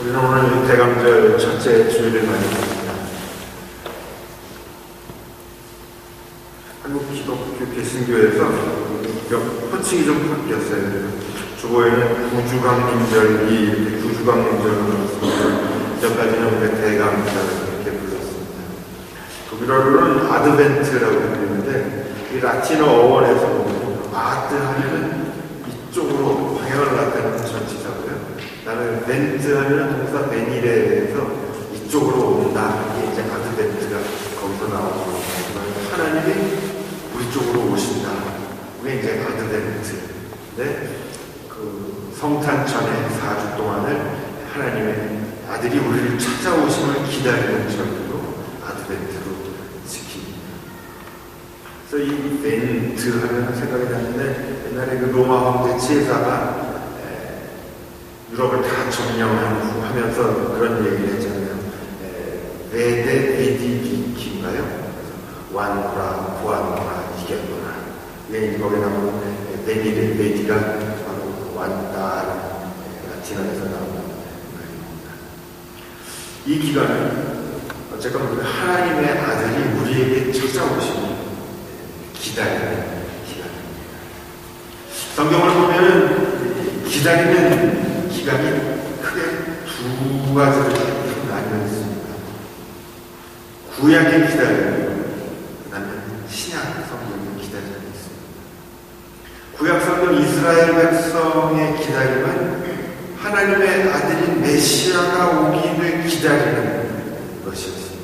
우리는 오늘 대감절 첫째 주일을 맞이합니다. 한국 기독교 개신교에서 몇 호칭이 좀 바뀌었어요. 주보에는 구주강림절이 이렇게 구주강림절로 나왔습니다. 전까지는 우리가 대감절 이렇게 불렀습니다. 독일어로는 아드벤트라고 부르는데 이 라틴어 어원에서 아드 하면은 이쪽으로 방향을 나타내는 전치사고요. 나는 벤트 하면 동사 베닐에서 이쪽으로 온다. 이게 이제 아드벤트가 거기서 나오고 하나님이 우리 쪽으로 오신다. 그게 이제 아드벤트. 네? 그 성탄전의 4주 동안을 하나님의 아들이 우리를 찾아오심을 기다리는 절기로 아드벤트로 지킵니다. 그래서 이 벤트 하면 생각이 나는데 옛날에 그 로마 황제 치에사가 유럽을 다 점령한 후 하면서 그런 얘기를 했잖아요. 베데 베디비키인가요? 완구라, 구한구라, 이겼구나. 이게 거기에 나오는 베디의 베디가 바로 완다라는 라틴어에서 나오는 말입니다. 이 기간은 어쨌건 하나님의 아들이 우리에게 찾아오시는 기다리는 기간입니다. 성경을 보면 기다리는 기간이 크게 두 가지로 나뉘어 있습니다. 구약의 기다림이고, 그 다음에 신약 성경의 기다림이 있습니다. 구약 성경 이스라엘 백성의 기다림은 하나님의 아들인 메시아가 오기를 기다리는 것이었습니다.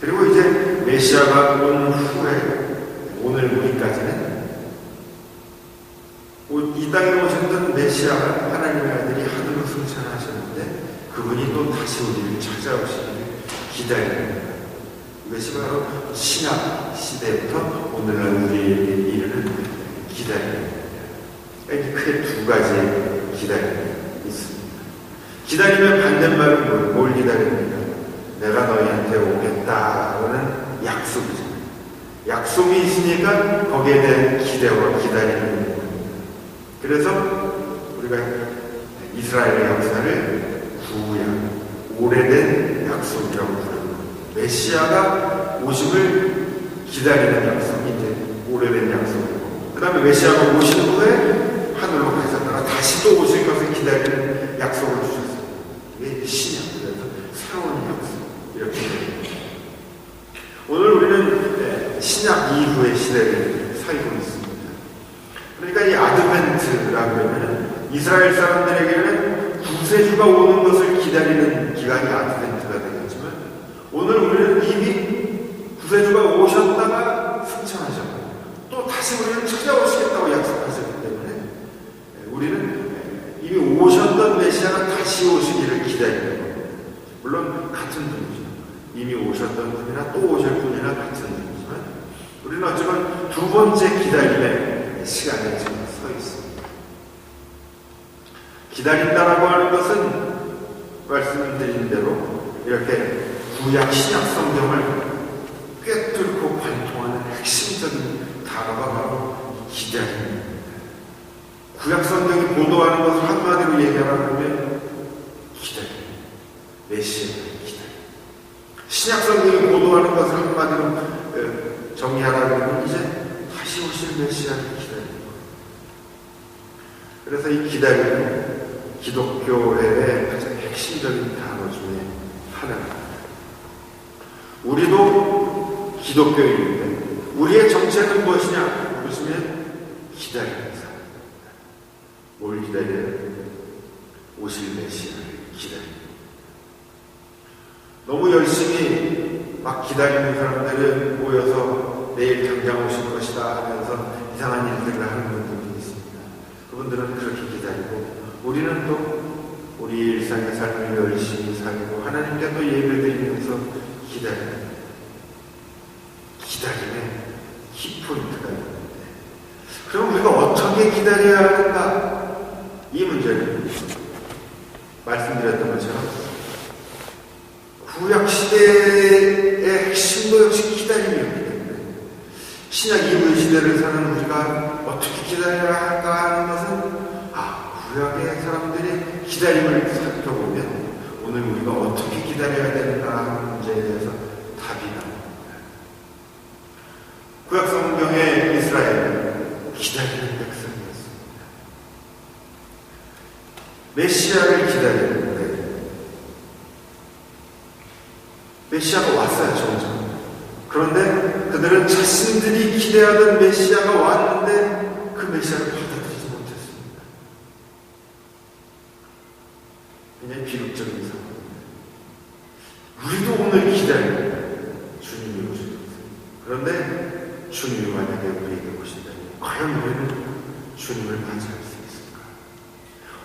그리고 이제 메시아가 온 후에 오늘 우리까지는 이 땅에 오셨던 메시아가 하나님의 아들이 하늘로 승천하셨는데 그분이 또 다시 우리를 찾아오시기를 기다립니다. 이것이 바로 신약 시대부터 오늘날 우리에게 이르는 기다림입니다. 크게 두 가지의 기다림이 있습니다. 기다리면 반대말은 뭘, 뭘 기다립니까? 내가 너희한테 오겠다라는 약속이죠. 약속이 있으니까 거기에 대한 기대와 기다림이. 그래서 우리가 이스라엘의 역사를 구약, 오래된 약속이라고 부릅니다. 메시아가 오심을 기다리는 약속이 이제 오래된 약속이고, 그 다음에 메시아가 오신 후에 하늘로 가셨다가 다시 또 오실 것을 기다리는 약속을 주셨어요. 이게 신약, 그래서 새로운 약속. 이렇게. 오늘 우리는 신약 이후의 시대를 살고 있습니다. 그러니까 이 아드벤트라고 하면 이스라엘 사람들에게는 구세주가 오는 것을 기다리는 기간이 아드벤트가 되겠지만 오늘 우리는 이미 구세주가 오셨다가 승천하셨고 또 다시 우리는 찾아오시겠다고 약속하셨기 때문에 우리는 이미 오셨던 메시아가 다시 오시기를 기다리는 겁니다. 물론 같은 분이죠. 이미 오셨던 분이나 또 오실 분이나 같은 분이지만 우리는 어쩌면 두 번째 기다림의 시간에 지금 서 있습니다. 기다린다라고 하는 것은 말씀드린 대로 이렇게 구약 신약 성경을 꿰뚫고 관통하는 핵심적인 단어가 바로 기다림입니다. 구약 성경이 보도하는 것을 한마디로 얘기하라면 기다림, 메시아 기다림. 신약 성경이 보도하는 것을 한마디로 정리하라면 이제 다시 오실 메시아를 기다리는 거예요. 그래서 이 기다림은 기독교의 가장 핵심적인 단어 중에 하나입니다. 우리도 기독교인인데 우리의 정체는 무엇이냐? 그러시면 기다리는 사람입니다. 뭘 기다려요? 오실 메시아를 기다립니다. 너무 열심히 막 기다리는 사람들은 모여서 내일 당장 오실 것이다 하면서 이상한 일들을 하는 분들이 있습니다. 그분들은 그렇게 기다리고 우리는 또 우리 일상의 삶을 열심히 살고 하나님께 또 예배 드리면서 기다립니다. 기다림의 키포인트가 있는데 그럼 우리가 어떻게 기다려야 하는가? 이 문제는 말씀드렸던 것처럼 구약 시대의 핵심도 역시 기다림이었기 때문에 신약 이후의 시대를 사는 우리가 어떻게 기다려야 할까 하는 것은 아 구약의 사람들의 기다림을 살펴보면 오늘 우리가 어떻게 기다려야 되는가 하는 문제에 대해서 답이 나옵니다. 구약 성경의 이스라엘은 기다리는 백성이었습니다. 메시아를 기다리는데 메시아가 왔어요, 점점. 그런데 그들은 자신들이 기대하던 메시아가 왔는데 그 메시아를 받아들이지 못했습니다. 굉장히 비극적인 상황입니다. 우리도 오늘 기다려요. 주님이 오실 것을. 그런데 주님이 만약에 우리에게 오신다면 과연 우리는 주님을 맞이할 수 있을까?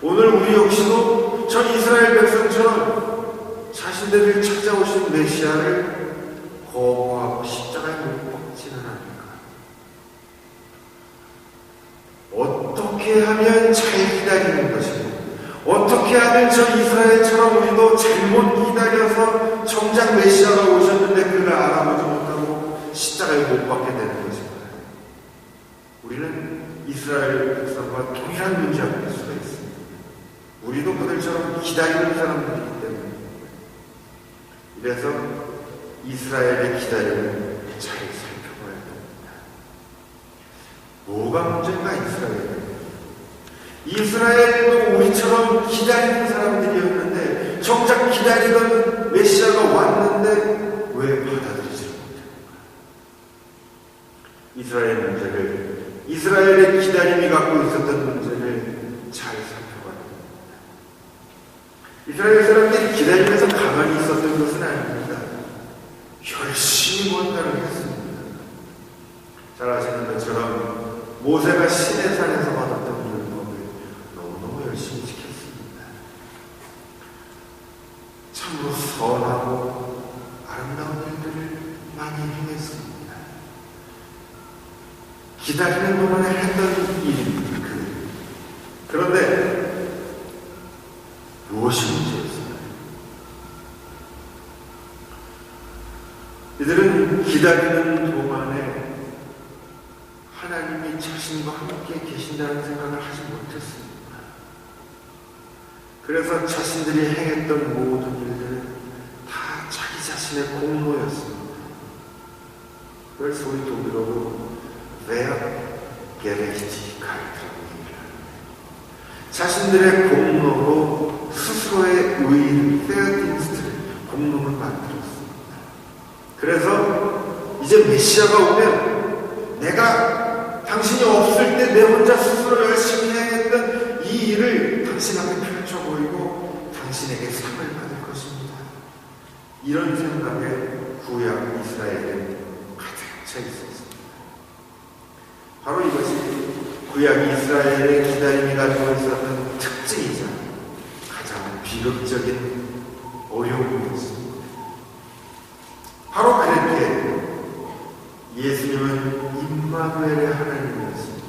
오늘 우리 역시도 전 이스라엘 백성처럼 자신들을 찾아오신 메시아를 거부하고 십자가에 못 박지는 않을까? 어떻게 하면 잘 기다리는 것이고, 하면 저 이스라엘처럼 우리도 잘못 기다려서 정작 메시아가 오셨는데 그를 알아보지 못하고 십자가에 못 박게 되는 것인가요? 우리는 이스라엘 백성과 동일한 문제가 될 수가 있습니다. 우리도 그들처럼 기다리는 사람들이기 때문에. 이래서 이스라엘의 기다림을 잘 살펴봐야 됩니다. 뭐가 문제인가 이스라엘? 이스라엘도 우리처럼 기다리는 사람들이었는데 정작 기다리던 메시아가 왔는데 왜 받아들이지 못합니까? 이스라엘 문제를 이스라엘의 기다림이 갖고 있었던 문제를 잘 살펴봐야 됩니다. 이스라엘 사람들이 기다리면서 가만히 있었던 것은 아닙니다. 열심히 뭔가를 했습니다. 잘 아시는 것처럼 모세가 신의 산에서 받았던 율법을 너무너무 열심히 지켰습니다. 참으로 선하고 아름다운 일들을 많이 행했습니다. 기다리는 동안에 했던 일입니다. 그. 그런데 무엇이 문제였어요? 이들은 기다리는 동안에 하나님이 자신과 함께 계신다는 생각을 하지 못했습니다. 그래서 자신들이 행했던 모든 일들은 다 자기 자신의 공로였습니다. 그래서 우리 독일어로 gerecht kaltra고 자신들의 공로로 스스로의 의의를 페어딘스트를 공로를 만들었습니다. 그래서 이제 메시아가 오면 내가 당신이 없을 때 내 혼자 스스로 열심히 해야했던 이 일을 당신 앞에 펼쳐 보이고 당신에게 상을 받을 것입니다. 이런 생각에 구약 이스라엘에 가득 차 있었습니다. 바로 이것이 구약 이스라엘의 기다림이 가지고 있었던 특징이자 가장 비극적인 어려움이었습니다. 바로 그렇게 예수님은 임마누엘의 하나님이었습니다.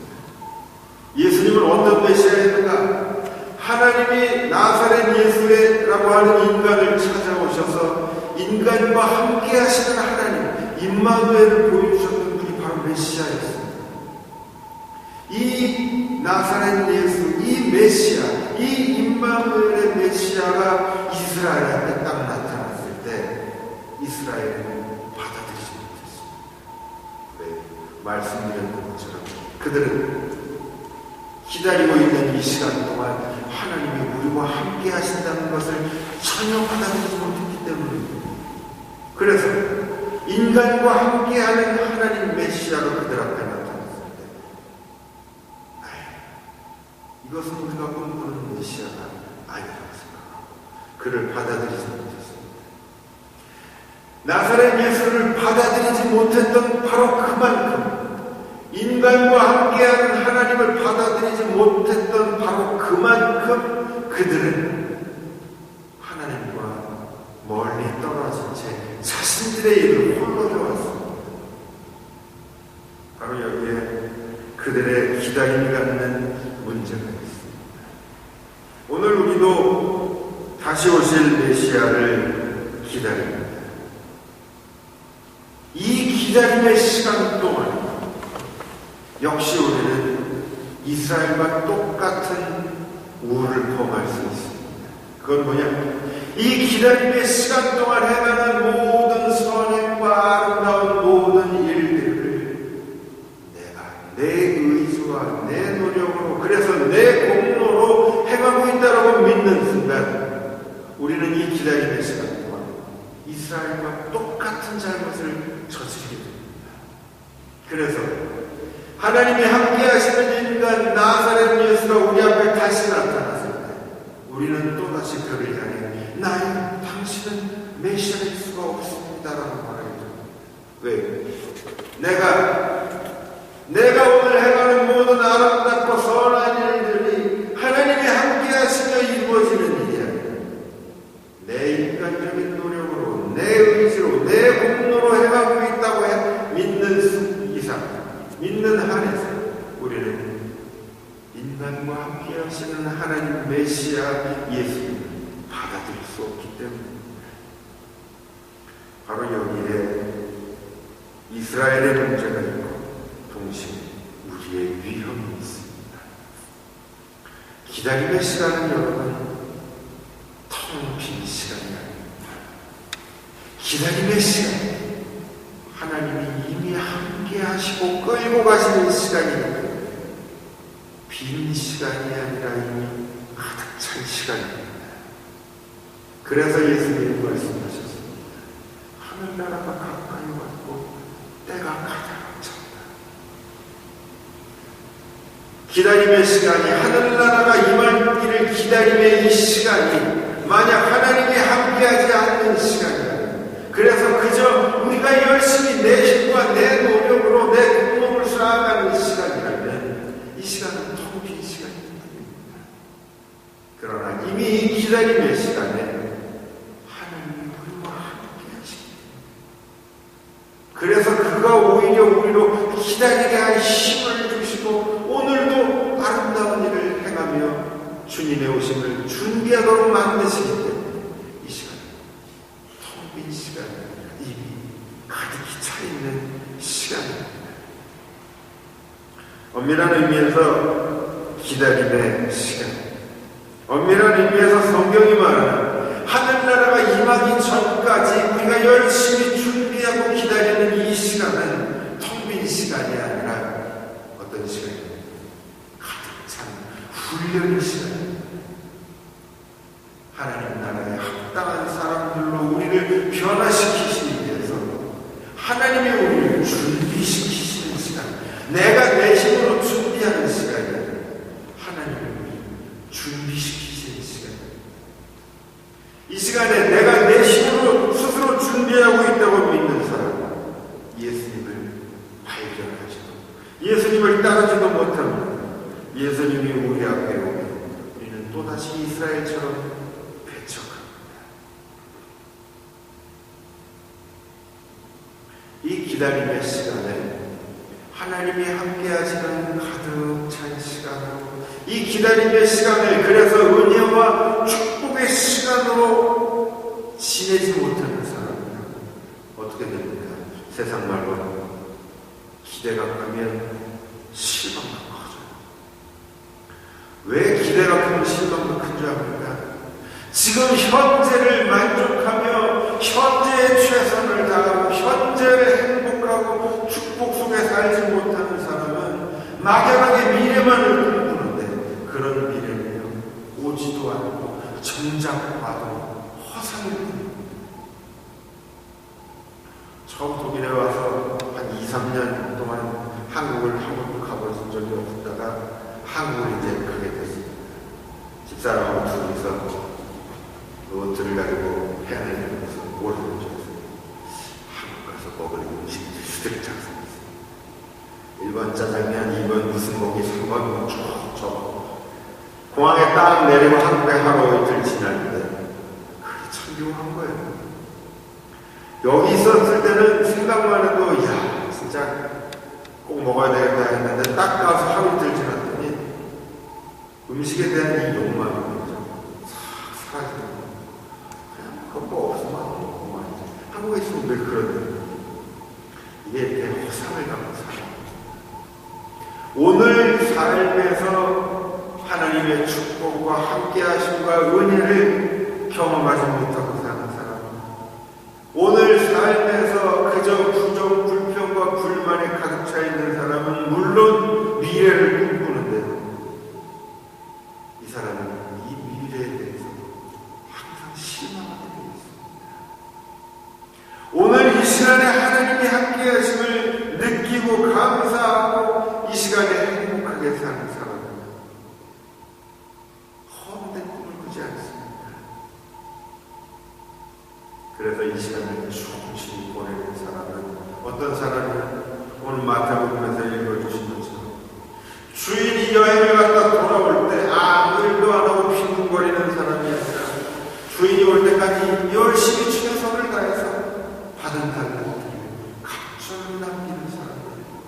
예수님은 어떤 메시아였는가? 하나님이 나사렛 예수라고 하는 인간을 찾아오셔서 인간과 함께 하시는 하나님, 임마누엘을 보여주셨던 분이 바로 메시아였습니다. 이 나사렛 예수, 이 메시아, 이 임마누엘의 메시아가 이스라엘 앞에 딱 나타났을 때 이스라엘은 받아들이지 못했습니다. 왜? 말씀드렸던 것처럼 그들은 기다리고 있는 이 시간 동안 하나님이 우리와 함께 하신다는 것을 전혀 받아들이지 못했기 때문입니다. 그래서 인간과 함께하는 하나님 메시아가 그들 앞에 아이, 이것은 우리가 꿈꾸는 메시아가 아니라고 생각하고 그를 받아들이지 못했습니다. 나사렛 예수를 받아들이지 못했던 바로 그만큼 인간과 함께하는 하나님을 받아들이지 못했던 바로 그만큼 그들은 하나님과 멀리 떨어진 채 자신들의 일을 홀로 해왔습니다. 바로 여기에 그들의 기다림이 갖는 문제가 있습니다. 오늘 우리도 다시 오실 메시아를 기다립니다. 이 기다림의 시간 동안 역시 우리는 이스라엘과 똑같은 우를 범할 수 있습니다. 그건 뭐냐? 이 기다림의 시간 동안 행하는 모든 선행과 아름다운 모든 일들을 내가 내 의지와 내 노력으로 그래서 내 공로로 행하고 있다라고 믿는 순간 우리는 이 기다림의 시간 동안 이스라엘과 똑같은 잘못을 저지르게 됩니다. 그래서 하나님이 함께 하시는 인간 나사렛 예수가 우리 앞에 다시 나타났을 때 우리는 또다시 그를 향해 나의 당신은 메시아일 수가 없습니다라고 말하게 됩니다. 왜? 내가 내가 오늘 행하는 모든 아름답고 선한 일들이 하나님이 함께 하시며 이루어지는 일이 아니라 내 인간적인 노력으로 내 의지로 내 공로로 행하고 있다고 해 믿는 이상 믿는 한에서 우리는 인간과 함께 하시는 하나님 메시아 예수님을 받아들일 수 없기 때문입니다. 바로 여기에 이스라엘의 문제가 있고 동시에 우리의 위험이 있습니다. 기다림의 시간은 여러분 텅빈 시간이 아닙니다. 기다림의 시간 하나님이 이미 함께 하시고 끌고 가시는 시간이기 빈 시간이 아니라 이미 가득 찬 시간입니다. 그래서 예수님이 말씀하셨습니다. 하늘나라가 가까이 왔고 때가 가득 찼다. 기다림의 시간이 하늘나라가 임하기를 기다림의 이 시간이 만약 하나님이 함께하지 않는 시간이야. 그래서 그저 우리가 열심히 내 힘과 내 노력으로 내 공로를 쌓아가는 시간이라면 이 시간은 텅 빈 시간입니다. 그러나 이미 이 기다림의 시간에 하나님이 우리와 함께 하시기 그래서 그가 오히려 우리로 기다리게 할 힘을 주시고 오늘도 아름다운 일을 행하며 주님의 오심을 준비하도록 만드시기 때문에 이 시간 텅빈 시간 이미 가득히 차 있는 시간입니다. 엄밀한 의미에서 기다림의 시간. 엄밀한 의미에서 성경이 말하는 하늘나라가 임하기 전까지 우리가 열심히 준비하고 기다리는 이 시간은 텅 빈 시간이 아니라 어떤 시간입니까? 가득 찬 훈련의 시간입니다. 하나님 나라에 합당한 사람들로 우리를 변화시키시기 위해서 하나님이 우리를 준비시키시는 시간, 내가 내 힘으로 준비하는 시간이 아니라 하나님이 우리를 준비시키시는 시간. 이 시간에 내가 내 힘으로 스스로 준비하고 있다고 믿는 사람, 예수님을 발견하지도, 예수님을 따르지도 못합니다. 예수님이 우리 앞에 오면 우리는 또다시 이스라엘처럼 배척합니다. 이 기다림의 시간에 하나님이 함께 하시는 가득 찬 시간으로 이 기다림의 시간을 그래서 은혜와 축복의 시간으로 지내지 못하는 사람은 어떻게 됩니까? 세상 말로 기대가 크면 실망도 커져요. 왜 기대가 크면 실망도 큰줄 압니까? 지금 현재를 만족하며 현재의 최선을 다하고 현재를 행복하고 축복 속에 살지 못하는 사람은 막연하게 미래만을 꿈꾸는데 그런 미래는요 오지도 않고 정작 봐도 허상일 뿐입니다. 처음 독일에 와서 한 2, 3년 동안 한국을 한 번도 가본 적이 없다가 한국을 이제 가게 됐습니다. 집사람하고 둘이서 노트를 가지고 해안을 가서 모르는 줄 한국 가서 먹을 음식들 수들이 작성했어요. 1번 짜장면, 2번 무슨 고기, 3번 뭐쭉 적어. 공항에 딱 내리고 한국에 하루 이틀 지났는데 그게 참 묘한 거예요. 여기 있었을 때는 생각만 해도 야 진짜 꼭 먹어야 되겠다 했는데 딱 가서 하루 이틀 지났더니 음식에 대한 이 욕망이 싹 사라지는 거예요. 그거 뭐 없으면 안 먹고. 한국에 있으면 늘 그러거든요. 이게 내 허상을 갖고 살아. 오늘 삶에서 하나님의 축복과 함께 하심과 은혜를 경험하지 못하고 사는 사람. 오늘 삶에서 그저 부정, 불평과 불만에 가득 차 있는 사람은 물론 미래를 꿈꾸는데 이 사람은 이 미래에 대해서 항상 실망하게 되어 있습니다. 오늘 이 시간에 하나님이 함께 하심을 느끼고 감사하고 이 시간에 행복하게 사는 사람은 헛된 꿈을 꾸지 않습니다. 그래서 이 시간을 충실히 보내는 사람은 어떤 사람은 오늘 마태복음에서 읽어주신 것처럼 주인이 여행을 갔다 돌아올 때 아무 일도 안 하고 빈둥거리는 사람이 아니라 주인이 올 때까지 열심히 최선을 다해서 받은 달란트를 갑자기 남기는 사람이에요.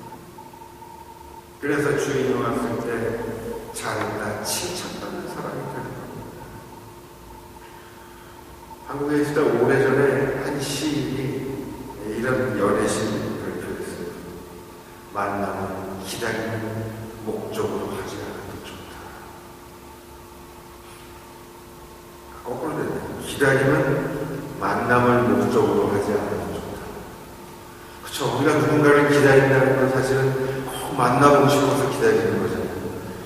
그래서 주인이 왔을 때 잘했다 칭찬받는 사람이 되는 겁니다. 한국에 있을 때 오래전에 한 시인이 이런 연애시를 발표했어요. 만남은 기다리는 목적으로 하지 않아도 좋다. 거꾸로 됐네. 기다림은 만남을 목적으로 하지 않아도 좋다. 그쵸. 우리가 누군가를 기다린다는 건 사실은 꼭 만나보고 싶어서 기다리는 거잖아요.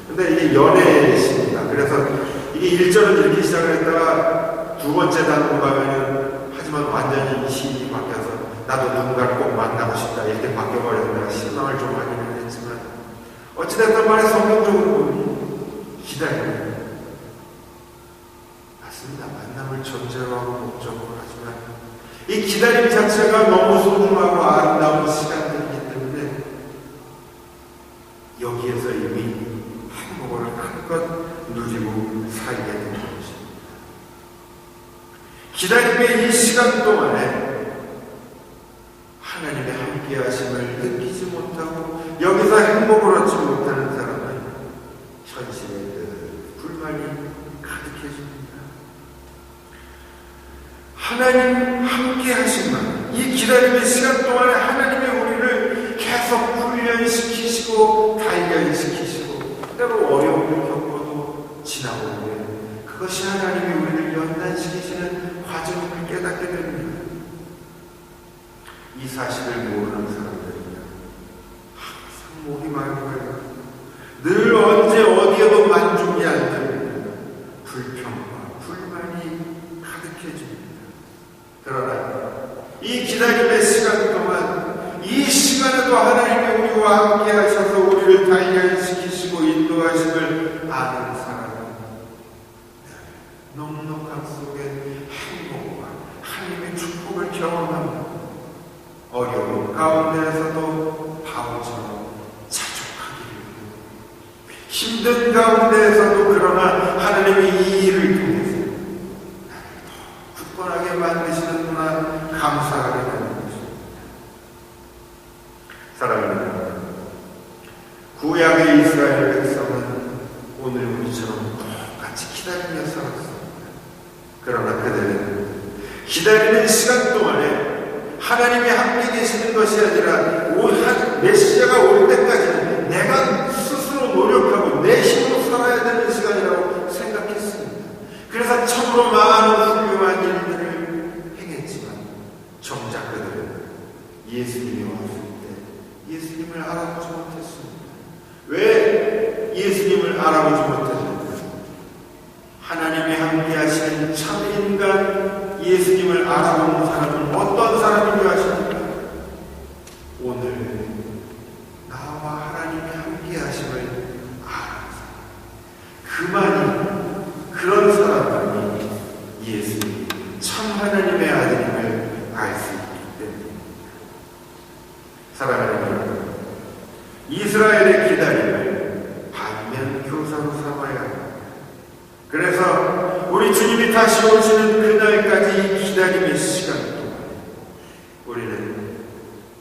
근데 이게 연애의 시입니다. 그래서 이게 1절은 이렇게 시작을 했다가 두 번째 단으로 가면은 하지만 완전히 시인이 바뀌어서 나도 누군가를 꼭 만나고 싶다 이렇게 바뀌어버려서 내가 실망을 좀 하기는 했지만 어찌됐든 간에 성경적으로 보면 기다리는 맞습니다. 만남을 전제로 하고 목적으로 하지만 이 기다림 자체가 너무 소중하고 아름다운 시간들이기 때문에 여기에서 이미 행복을 한껏 누리고 살게 되는 것입니다. 기다림의 이 시간 동안에 하나님의 함께 하심을 느끼지 못하고 여기서 행복을 얻지 못하는 사람은 현실에 늘 불만이 가득해집니다. 하나님 함께 하심만 이 기다림의 시간 동안에 하나님의 우리를 계속 훈련시키시고 단련시키시고 때로 어려움을 겪어도 지나고 오면 그것이 하나님이 우리를 연단시키시는 과정을 깨닫게 됩니다. 이 사실을 모르는 사람들은요, 항상 목이 마르고요. 늘 언제 어디에도 만족이 안 됩니다. 불평과 불만이 가득해집니다. 그러나 이 기다림의 시간 동안 이 시간에도 하나님이 우리와 함께 하셔서 우리를 단련시키시고 인도하심을 아는 사람은 넉넉함 속에 행복과 하나님의 축복을 경험합니다. 어려운 가운데에서도 바보처럼 자족하기를 힘든 가운데에서도 그러나 하나님의 이 일을 통해서 나를 더 굳건하게 만드시는구나 것입니다. 사랑하는 여러분, 구약의 이스라엘 백성은 오늘 우리처럼 똑같이 기다리며 살았습니다. 그러나 그들은 기다리는 시간 동안에 하나님이 함께 계시는 것이 아니라 메시아가 올 때까지는 내가 스스로 노력하고 내 힘으로 살아야 되는 시간이라고 생각했습니다. 그래서 참으로 많은 훌륭한 일들을 행했지만 정작 그들은 예수님이 왔을 때 예수님을 알아보지 못했습니다. 왜 알아보지 못했습니까? 하나님이 함께 하시는 참인간 예수님을 알아보는 사람은 어떤 사람인지 아십니까? 오늘 나와 하나님이 함께 하심을 사람. 그만이 그런 사람만이 예수님 참 하나님의 아들임을 알 수 있기 때문입니다. 사랑하는 여러분, 이스라엘의 기다림을 반면 교사로 삼아야 합니다. 그래서 우리 주님이 다시 오시는 그날까지 이 기다림의 시간 동안 우리는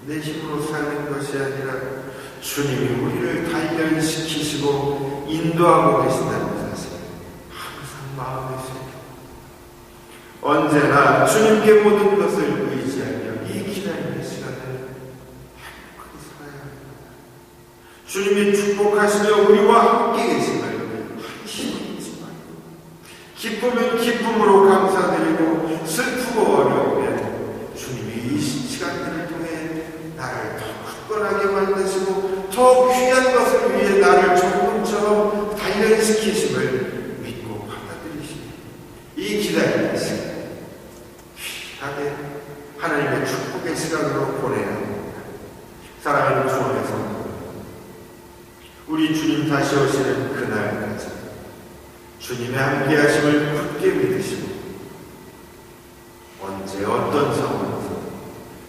내 힘으로 사는 것이 아니라 주님이 우리를 단련시키시고 인도하고 계신다는 사실 항상 마음에 새겨 언제나 주님께 모든 것을 의지하며 이 기다림의 시간을 행복하게 살아야 합니다. 주님이 축복하시며 우리와 함께 계심을 한심히 잊지 말고 깊은 기쁘면 기쁨으로 감사드리고 슬프고 어려우면 주님이 이 시간들을 통해 나를 더 굳건하게 만드시고 더 귀한 것을 위해 나를 조금처럼 단련시키심을 믿고 받아들이시니 이 기다리는 시간 귀하게 하나님의 축복의 시간으로 보내야 합니다. 사랑하는 주원의 성도 우리 주님 다시 오시는 그날까지 주님의 함께 하심을 굳게 믿으시고 언제 어떤 상황에서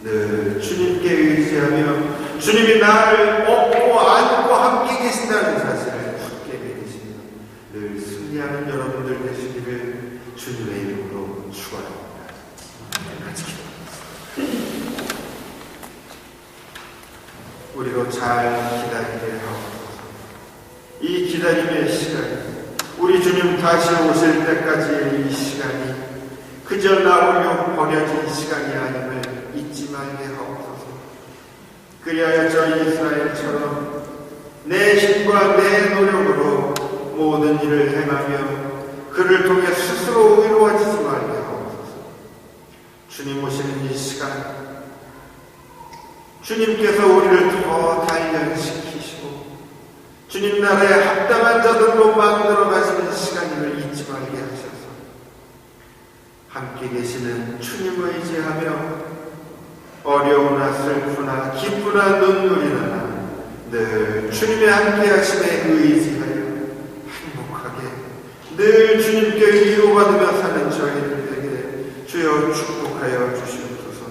늘 주님께 의지하며 주님이 나를 업고 안고 함께 계신다는 사실을 굳게 믿으시며 늘 승리하는 여러분들 되시기를 주님의 이름으로 축원합니다. 같이. 우리로 잘 기다리게 하옵소서. 이 기다림의 시간, 우리 주님 다시 오실 때까지의 이 시간이 그저 나오려 버려진 시간이 아님을 잊지 말게 하옵소서. 그리하여 저희 이스라엘처럼 내 힘과 내 노력으로 모든 일을 행하며 그를 통해 스스로 의로워지지 말게 하옵소서. 주님 오시는 이 시간, 주님께서 우리를 더 단련시키시고 주님 나라에 합당한 자들로 만들어 가시는 시간임을 잊지 말게 하셔서 함께 계시는 주님을 의지하며 어려우나 슬프나 기쁘나 눈물이 나나 늘 주님의 함께 하심에 의지하여 행복하게 늘 주님께 위로받으며 사는 저희들에게 주여 축복하여 주시옵소서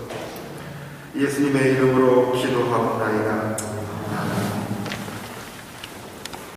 예수님의 이름으로 기도하옵나이다. 아멘.